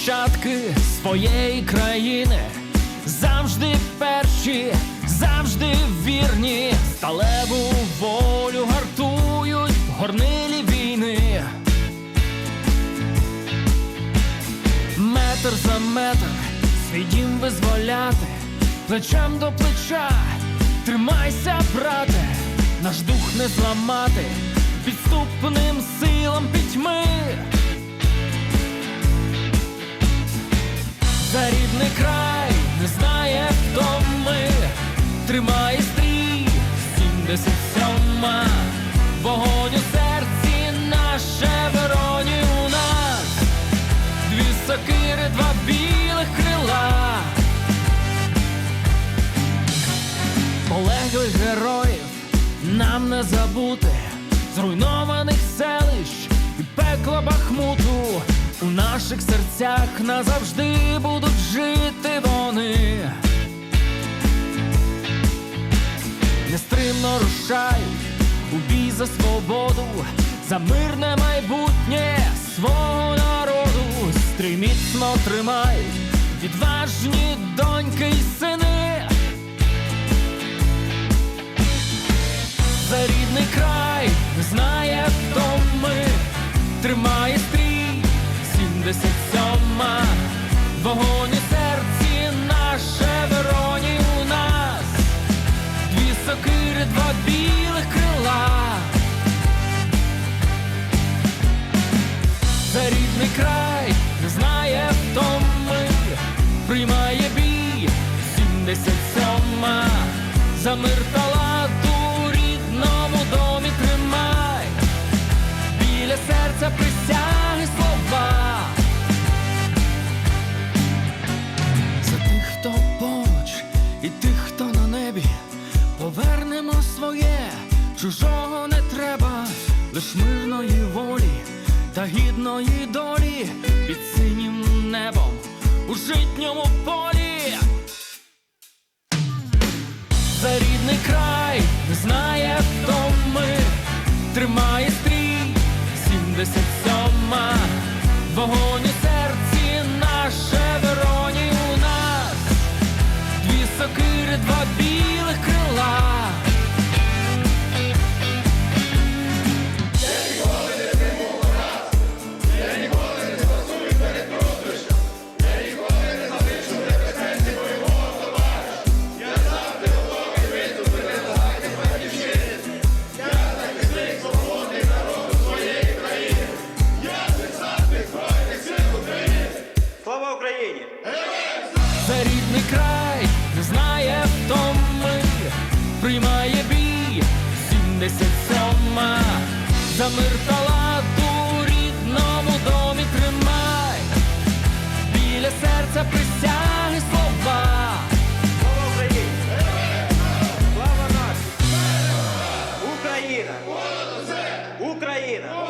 нащадки своєї країни, завжди перші, завжди вірні, сталеву волю гартують в горнилі війни. Метр за метр свій дім визволяти, плечем до плеча, тримайся, брате, наш дух не зламати, підступним силам пітьми. За рідний край не знає втоми, тримає стрій, 77-ма, вогонь у серці, наше Вероні у нас, дві сокири, два білих крила, полеглих героїв нам не забути, зруйнованих селищ і пекла Бахмуту. У наших серцях назавжди будуть жити вони. Нестримно рушають у бій за свободу, за мирне майбутнє свого народу. Стрій міцно тримають відважні доньки й сини. За рідний край знає втоми, тримає стрій, 77-ма, вогонь сокири, два білих крила. За рідний край не знає втоми, приймає бій, 77-ма, за мир та повернемо своє, чужого не треба, лиш мирної волі та гідної долі під синім небом у житньому полі. За рідний край не знає втоми, тримає стрій, 77-ма, вогонь у серці, наше Вероні у нас, дві сокири, два білих край не знає хто ми приймає бій, сімдесят сьома, за мир та лад у рідному домі тримай, біля серця присяги слова. Слава Україна! Україна!